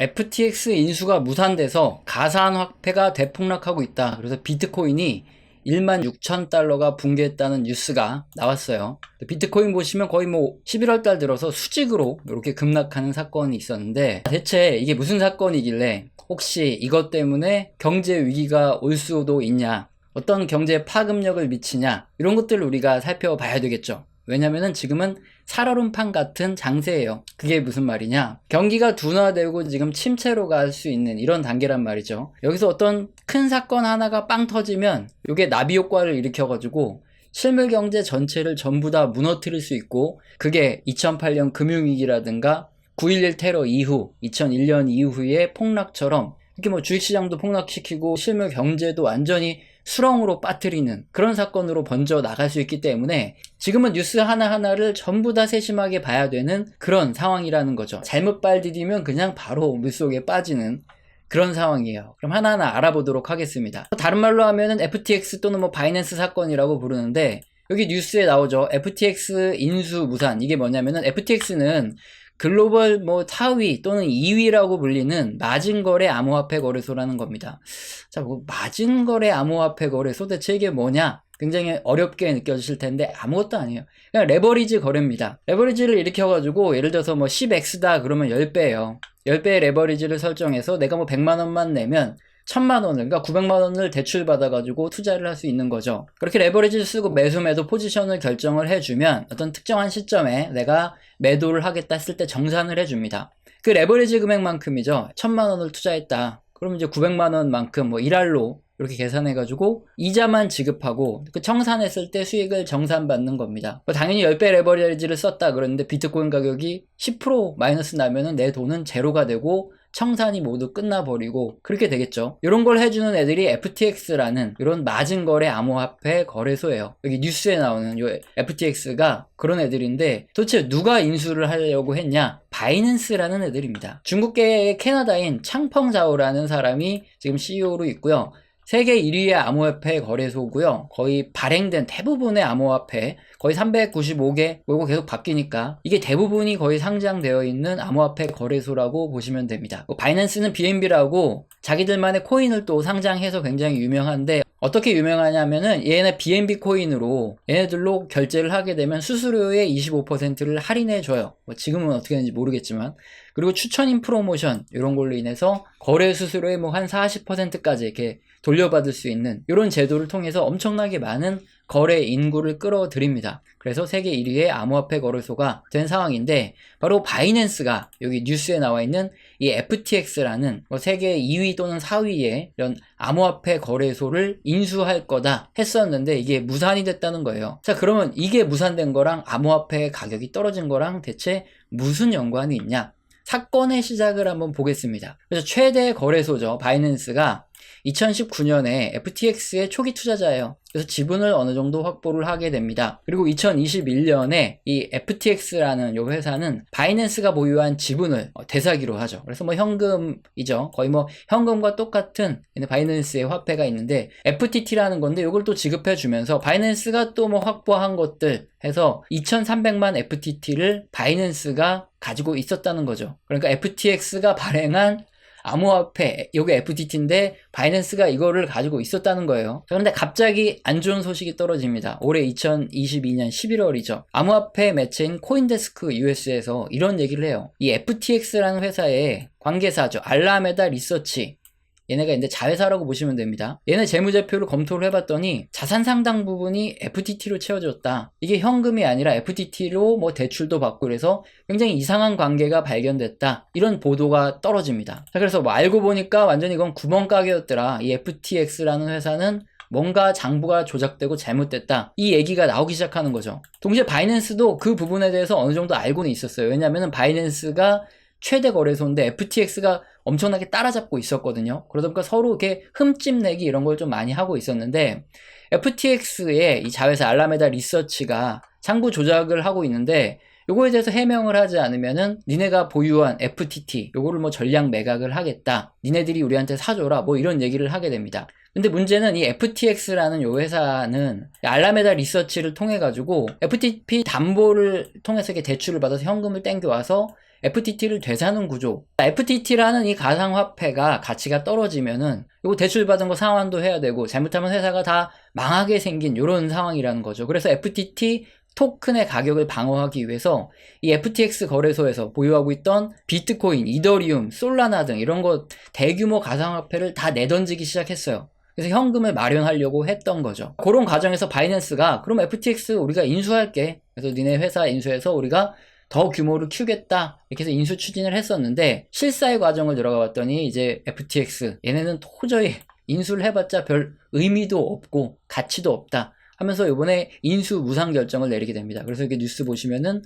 FTX 인수가 무산돼서 가상화폐가 대폭락하고 있다. 그래서 비트코인이 1만 6천 달러가 붕괴했다는 뉴스가 나왔어요. 비트코인 보시면 거의 뭐 11월 달 들어서 수직으로 이렇게 급락하는 사건이 있었는데 대체 이게 무슨 사건이길래 혹시 이것 때문에 경제 위기가 올 수도 있냐 어떤 경제 파급력을 미치냐 이런 것들을 우리가 살펴봐야 되겠죠. 왜냐면은 지금은 살얼음판 같은 장세예요. 그게 무슨 말이냐? 경기가 둔화되고 지금 침체로 갈 수 있는 이런 단계란 말이죠. 여기서 어떤 큰 사건 하나가 빵 터지면 이게 나비 효과를 일으켜가지고 실물 경제 전체를 전부 다 무너뜨릴 수 있고 그게 2008년 금융위기라든가 9.11 테러 이후 2001년 이후의 폭락처럼 이렇게 뭐 주식시장도 폭락시키고 실물 경제도 완전히 수렁으로 빠뜨리는 그런 사건으로 번져 나갈 수 있기 때문에 지금은 뉴스 하나하나를 전부 다 세심하게 봐야 되는 그런 상황이라는 거죠. 잘못 발 디디면 그냥 바로 물속에 빠지는 그런 상황이에요. 그럼 하나하나 알아보도록 하겠습니다. 다른 말로 하면은 FTX 또는 뭐 바이낸스 사건이라고 부르는데 여기 뉴스에 나오죠. FTX 인수 무산. 이게 뭐냐면은 FTX는 글로벌 뭐 4위 또는 2위라고 불리는 마진거래 암호화폐 거래소라는 겁니다. 자, 뭐 마진거래 암호화폐 거래소 대체 이게 뭐냐? 굉장히 어렵게 느껴지실 텐데 아무것도 아니에요. 그냥 레버리지 거래입니다. 레버리지를 일으켜가지고 예를 들어서 뭐 10x다 그러면 10배예요. 10배의 레버리지를 설정해서 내가 뭐 100만 원만 내면 천만 원을 그러니까 900만 원을 대출 받아가지고 투자를 할 수 있는 거죠. 그렇게 레버리지를 쓰고 매수 매도 포지션을 결정을 해주면 어떤 특정한 시점에 내가 매도를 하겠다 했을 때 정산을 해줍니다. 그 레버리지 금액만큼이죠. 천만 원을 투자했다. 그럼 이제 900만 원만큼 뭐 일할로 이렇게 계산해가지고 이자만 지급하고 그 청산했을 때 수익을 정산받는 겁니다. 뭐 당연히 10배 레버리지를 썼다 그러는데 비트코인 가격이 10% 마이너스 나면은 내 돈은 제로가 되고 청산이 모두 끝나버리고 그렇게 되겠죠. 이런 걸 해주는 애들이 FTX라는 이런 마진거래 암호화폐 거래소예요. 여기 뉴스에 나오는 요 FTX가 그런 애들인데 도대체 누가 인수를 하려고 했냐? 바이낸스라는 애들입니다. 중국계의 캐나다인 창펑자오라는 사람이 지금 CEO로 있고요. 세계 1위의 암호화폐 거래소고요. 거의 발행된 대부분의 암호화폐 거의 395개 이거 계속 바뀌니까 이게 대부분이 거의 상장되어 있는 암호화폐 거래소라고 보시면 됩니다. 뭐 바이낸스는 BNB라고 자기들만의 코인을 또 상장해서 굉장히 유명한데 어떻게 유명하냐면은 얘네 BNB 코인으로 얘네들로 결제를 하게 되면 수수료의 25%를 할인해 줘요. 뭐 지금은 어떻게 되는지 모르겠지만 그리고 추천인 프로모션 이런 걸로 인해서 거래 수수료의 뭐 한 40%까지 이렇게 돌려받을 수 있는 이런 제도를 통해서 엄청나게 많은 거래 인구를 끌어들입니다. 그래서 세계 1위의 암호화폐 거래소가 된 상황인데 바로 바이낸스가 여기 뉴스에 나와 있는 이 FTX라는 뭐 세계 2위 또는 4위의 이런 암호화폐 거래소를 인수할 거다 했었는데 이게 무산이 됐다는 거예요. 자 그러면 이게 무산된 거랑 암호화폐 가격이 떨어진 거랑 대체 무슨 연관이 있냐? 사건의 시작을 한번 보겠습니다. 그래서 최대 거래소죠. 바이낸스가 2019년에 FTX의 초기 투자자예요. 그래서 지분을 어느 정도 확보를 하게 됩니다. 그리고 2021년에 이 FTX라는 요 회사는 바이낸스가 보유한 지분을 대사기로 하죠. 그래서 뭐 현금이죠. 거의 뭐 현금과 똑같은 바이낸스의 화폐가 있는데 FTT라는 건데 이걸 또 지급해 주면서 바이낸스가 또 뭐 확보한 것들 해서 2300만 FTT를 바이낸스가 가지고 있었다는 거죠. 그러니까 FTX가 발행한 암호화폐, 요게 FTT인데 바이낸스가 이거를 가지고 있었다는 거예요. 그런데 갑자기 안 좋은 소식이 떨어집니다. 올해 2022년 11월이죠. 암호화폐 매체인 코인데스크 US에서 이런 얘기를 해요. 이 FTX라는 회사의 관계사죠. 알라메다 리서치. 얘네가 이제 자회사라고 보시면 됩니다. 얘네 재무제표를 검토를 해봤더니 자산 상당 부분이 FTT로 채워졌다. 이게 현금이 아니라 FTT로 뭐 대출도 받고 그래서 굉장히 이상한 관계가 발견됐다. 이런 보도가 떨어집니다. 자, 그래서 뭐 알고 보니까 완전히 이건 구멍가게였더라. 이 FTX라는 회사는 뭔가 장부가 조작되고 잘못됐다. 이 얘기가 나오기 시작하는 거죠. 동시에 바이낸스도 그 부분에 대해서 어느 정도 알고는 있었어요. 왜냐하면 바이낸스가 최대 거래소인데 FTX가 엄청나게 따라잡고 있었거든요. 그러다 보니까 서로 이렇게 흠집 내기 이런 걸 좀 많이 하고 있었는데 FTX의 이 자회사 알라메다 리서치가 장부 조작을 하고 있는데 요거에 대해서 해명을 하지 않으면은 니네가 보유한 FTT 요거를 뭐 전량 매각을 하겠다. 니네들이 우리한테 사줘라. 뭐 이런 얘기를 하게 됩니다. 근데 문제는 이 FTX라는 요 회사는 알라메다 리서치를 통해 가지고 FTP 담보를 통해서 이렇게 대출을 받아서 현금을 땡겨와서 FTT를 되사는 구조. FTT라는 이 가상화폐가 가치가 떨어지면은 이거 대출받은 거 상환도 해야 되고 잘못하면 회사가 다 망하게 생긴 이런 상황이라는 거죠. 그래서 FTT 토큰의 가격을 방어하기 위해서 이 FTX 거래소에서 보유하고 있던 비트코인, 이더리움, 솔라나 등 이런 거 대규모 가상화폐를 다 내던지기 시작했어요. 그래서 현금을 마련하려고 했던 거죠. 그런 과정에서 바이낸스가 그럼 FTX 우리가 인수할게. 그래서 니네 회사 인수해서 우리가 더 규모를 키우겠다. 이렇게 해서 인수 추진을 했었는데 실사의 과정을 들어가 봤더니 이제 FTX 얘네는 도저히 인수를 해봤자 별 의미도 없고 가치도 없다. 하면서 이번에 인수 무상 결정을 내리게 됩니다. 그래서 이렇게 뉴스 보시면은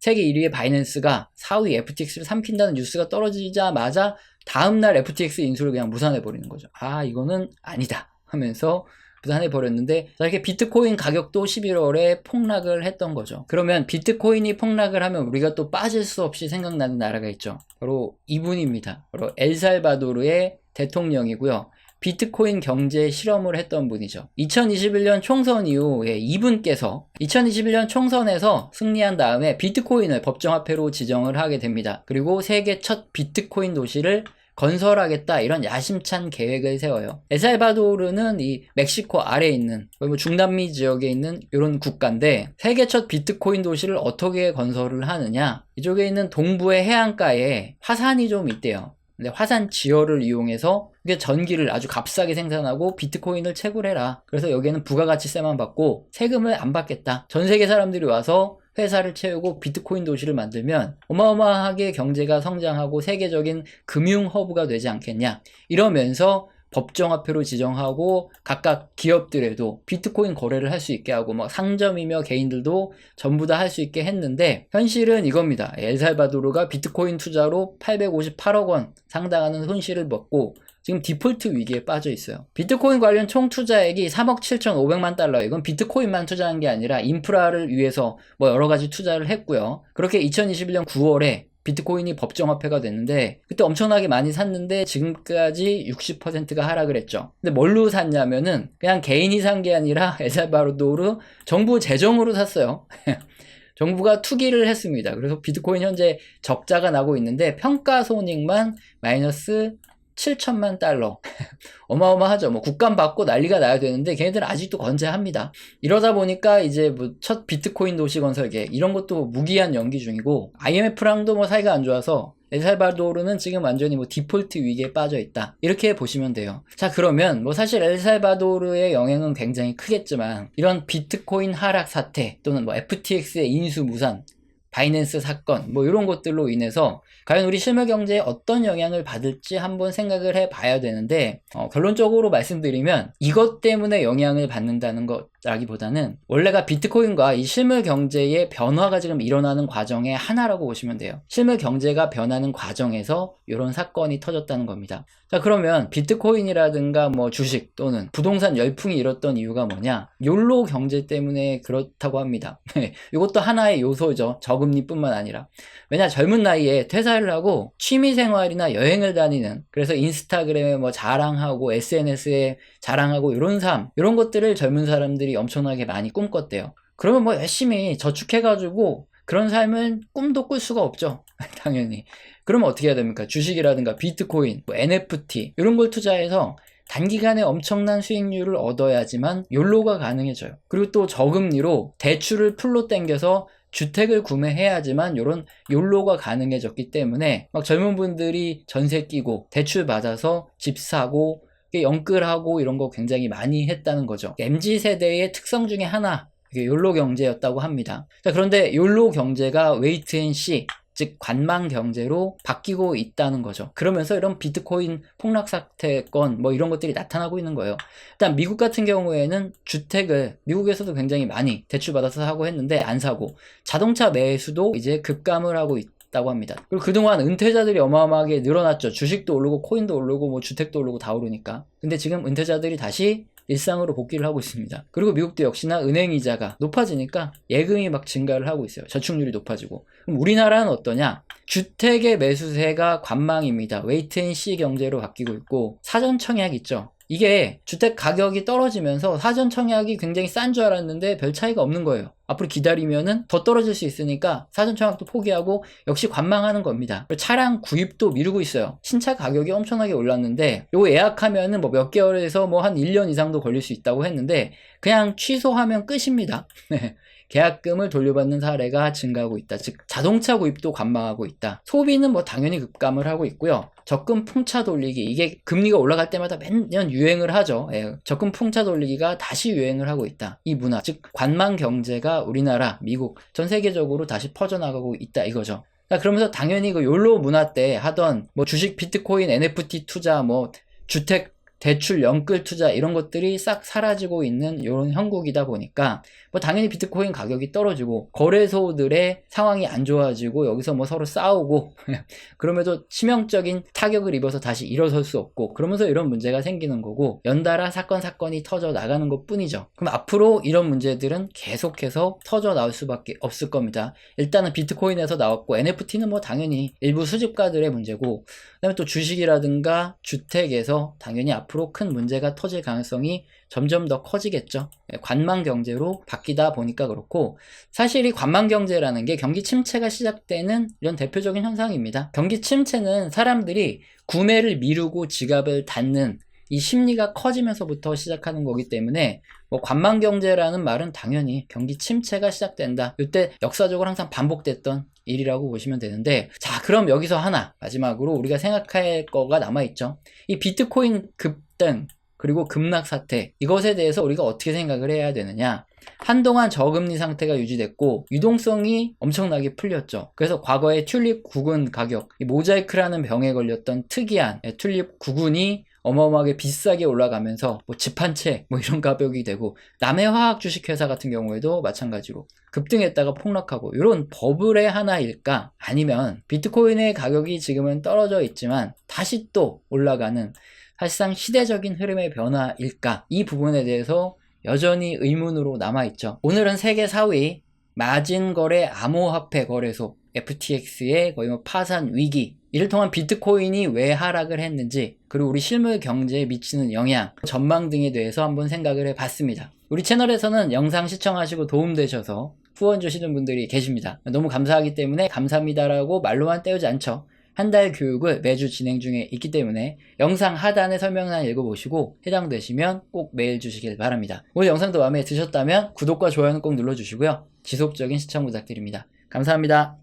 세계 1위의 바이낸스가 4위 FTX를 삼킨다는 뉴스가 떨어지자마자 다음날 FTX 인수를 그냥 무산해 버리는 거죠. 아 이거는 아니다 하면서 무산해 버렸는데 이렇게 비트코인 가격도 11월에 폭락을 했던 거죠. 그러면 비트코인이 폭락을 하면 우리가 또 빠질 수 없이 생각나는 나라가 있죠. 바로 이분입니다. 바로 엘살바도르의 대통령이고요. 비트코인 경제 실험을 했던 분이죠. 2021년 총선 이후에 이분께서 2021년 총선에서 승리한 다음에 비트코인을 법정화폐로 지정을 하게 됩니다. 그리고 세계 첫 비트코인 도시를 건설하겠다 이런 야심찬 계획을 세워요. 에살바도르는 이 멕시코 아래에 있는 뭐 중남미 지역에 있는 이런 국가인데 세계 첫 비트코인 도시를 어떻게 건설을 하느냐 이쪽에 있는 동부의 해안가에 화산이 좀 있대요. 근데 화산 지열을 이용해서 이게 전기를 아주 값싸게 생산하고 비트코인을 채굴해라. 그래서 여기에는 부가가치세만 받고 세금을 안 받겠다. 전 세계 사람들이 와서 회사를 채우고 비트코인 도시를 만들면 어마어마하게 경제가 성장하고 세계적인 금융 허브가 되지 않겠냐. 이러면서 법정화폐로 지정하고 각각 기업들에도 비트코인 거래를 할 수 있게 하고 막 상점이며 개인들도 전부 다 할 수 있게 했는데 현실은 이겁니다. 엘살바도르가 비트코인 투자로 858억 원 상당하는 손실을 먹고 지금 디폴트 위기에 빠져 있어요. 비트코인 관련 총 투자액이 3억 7,500만 달러. 이건 비트코인만 투자한 게 아니라 인프라를 위해서 뭐 여러 가지 투자를 했고요. 그렇게 2021년 9월에 비트코인이 법정화폐가 됐는데 그때 엄청나게 많이 샀는데 지금까지 60%가 하락을 했죠. 근데 뭘로 샀냐면은 그냥 개인이 산 게 아니라 에살바도르 정부 재정으로 샀어요. 정부가 투기를 했습니다. 그래서 비트코인 현재 적자가 나고 있는데 평가 손익만 마이너스 7천만 달러. 어마어마하죠. 뭐 국감 받고 난리가 나야 되는데 걔네들은 아직도 건재합니다. 이러다 보니까 이제 뭐 첫 비트코인 도시 건설 계획 이런 것도 무기한 연기 중이고 IMF랑도 뭐 사이가 안 좋아서 엘살바도르는 지금 완전히 뭐 디폴트 위기에 빠져 있다. 이렇게 보시면 돼요. 자, 그러면 뭐 사실 엘살바도르의 영향은 굉장히 크겠지만 이런 비트코인 하락 사태 또는 뭐 FTX의 인수 무산 바이낸스 사건 뭐 이런 것들로 인해서 과연 우리 실물 경제에 어떤 영향을 받을지 한번 생각을 해 봐야 되는데 어, 결론적으로 말씀드리면 이것 때문에 영향을 받는다는 것라기보다는 원래가 비트코인과 이 실물 경제의 변화가 지금 일어나는 과정의 하나라고 보시면 돼요. 실물 경제가 변하는 과정에서 이런 사건이 터졌다는 겁니다. 자 그러면 비트코인이라든가 뭐 주식 또는 부동산 열풍이 일었던 이유가 뭐냐? 욜로 경제 때문에 그렇다고 합니다. 이것도 하나의 요소죠. 저 금리뿐만 아니라 왜냐 젊은 나이에 퇴사를 하고 취미 생활이나 여행을 다니는 그래서 인스타그램에 뭐 자랑하고 SNS에 자랑하고 이런 삶 이런 것들을 젊은 사람들이 엄청나게 많이 꿈꿨대요. 그러면 뭐 열심히 저축해가지고 그런 삶은 꿈도 꿀 수가 없죠. 당연히. 그러면 어떻게 해야 됩니까? 주식이라든가 비트코인, 뭐 NFT 이런 걸 투자해서 단기간에 엄청난 수익률을 얻어야지만 욜로가 가능해져요. 그리고 또 저금리로 대출을 풀로 땡겨서 주택을 구매해야지만 이런 욜로가 가능해졌기 때문에 막 젊은 분들이 전세 끼고 대출 받아서 집 사고 연끌하고 이런 거 굉장히 많이 했다는 거죠. MZ 세대의 특성 중에 하나 이게 욜로 경제였다고 합니다. 자, 그런데 욜로 경제가 웨이트 앤 씨, 즉 관망 경제로 바뀌고 있다는 거죠. 그러면서 이런 비트코인 폭락 사태건 뭐 이런 것들이 나타나고 있는 거예요. 일단 미국 같은 경우에는 주택을 미국에서도 굉장히 많이 대출받아서 사고 했는데 안 사고 자동차 매수도 이제 급감을 하고 있 다고 합니다. 그리고 그동안 은퇴자들이 어마어마하게 늘어났죠. 주식도 오르고 코인도 오르고 뭐 주택도 오르고 다 오르니까. 근데 지금 은퇴자들이 다시 일상으로 복귀를 하고 있습니다. 그리고 미국도 역시나 은행 이자가 높아지니까 예금이 막 증가를 하고 있어요. 저축률이 높아지고. 그럼 우리나라는 어떠냐? 주택의 매수세가 관망입니다. 웨이트앤시 경제로 바뀌고 있고 사전 청약 있죠. 이게 주택 가격이 떨어지면서 사전 청약이 굉장히 싼 줄 알았는데 별 차이가 없는 거예요. 앞으로 기다리면은 더 떨어질 수 있으니까 사전 청약도 포기하고 역시 관망하는 겁니다. 차량 구입도 미루고 있어요. 신차 가격이 엄청나게 올랐는데 요거 예약하면은 뭐 몇 개월에서 뭐 한 1년 이상도 걸릴 수 있다고 했는데 그냥 취소하면 끝입니다. 네. 계약금을 돌려받는 사례가 증가하고 있다. 즉 자동차 구입도 관망하고 있다. 소비는 뭐 당연히 급감을 하고 있고요. 적금 풍차 돌리기 이게 금리가 올라갈 때마다 매년 유행을 하죠. 예, 적금 풍차 돌리기가 다시 유행을 하고 있다. 이 문화 즉 관망 경제가 우리나라, 미국 전 세계적으로 다시 퍼져나가고 있다 이거죠. 자, 그러면서 당연히 그 욜로 문화 때 하던 뭐 주식 비트코인 NFT 투자 뭐 주택 대출 연끌 투자 이런 것들이 싹 사라지고 있는 이런 형국이다 보니까 뭐 당연히 비트코인 가격이 떨어지고 거래소들의 상황이 안 좋아지고 여기서 뭐 서로 싸우고 그럼에도 치명적인 타격을 입어서 다시 일어설 수 없고 그러면서 이런 문제가 생기는 거고 연달아 사건 사건이 터져 나가는 것 뿐이죠. 그럼 앞으로 이런 문제들은 계속해서 터져 나올 수밖에 없을 겁니다. 일단은 비트코인에서 나왔고 NFT는 뭐 당연히 일부 수집가들의 문제고 그다음에 또 주식이라든가 주택에서 당연히 앞 으로 큰 문제가 터질 가능성이 점점 더 커지겠죠. 예, 관망 경제로 바뀌다 보니까 그렇고 사실 이 관망 경제라는 게 경기 침체가 시작되는 이런 대표적인 현상입니다. 경기 침체는 사람들이 구매를 미루고 지갑을 닫는 이 심리가 커지면서부터 시작하는 거기 때문에 뭐 관망 경제라는 말은 당연히 경기 침체가 시작된다. 이때 역사적으로 항상 반복됐던 일이라고 보시면 되는데 자 그럼 여기서 하나 마지막으로 우리가 생각할 거가 남아 있죠. 이 비트코인 급등 그리고 급락 사태 이것에 대해서 우리가 어떻게 생각을 해야 되느냐 한동안 저금리 상태가 유지됐고 유동성이 엄청나게 풀렸죠 그래서 과거에 튤립 구근 가격 이 모자이크라는 병에 걸렸던 특이한 예, 튤립 구근이 어마어마하게 비싸게 올라가면서 뭐 집 한 채 뭐 이런 가격이 되고 남의 화학 주식회사 같은 경우에도 마찬가지로 급등했다가 폭락하고 이런 버블의 하나일까 아니면 비트코인의 가격이 지금은 떨어져 있지만 다시 또 올라가는 사실상 시대적인 흐름의 변화일까? 이 부분에 대해서 여전히 의문으로 남아있죠. 오늘은 세계 4위 마진거래 암호화폐 거래소 FTX의 거의 뭐 파산 위기 이를 통한 비트코인이 왜 하락을 했는지 그리고 우리 실물 경제에 미치는 영향 전망 등에 대해서 한번 생각을 해봤습니다. 우리 채널에서는 영상 시청하시고 도움되셔서 후원 주시는 분들이 계십니다. 너무 감사하기 때문에 감사합니다라고 말로만 때우지 않죠. 한 달 교육을 매주 진행 중에 있기 때문에 영상 하단에 설명란 읽어보시고 해당되시면 꼭 메일 주시길 바랍니다. 오늘 영상도 마음에 드셨다면 구독과 좋아요는 꼭 눌러주시고요. 지속적인 시청 부탁드립니다. 감사합니다.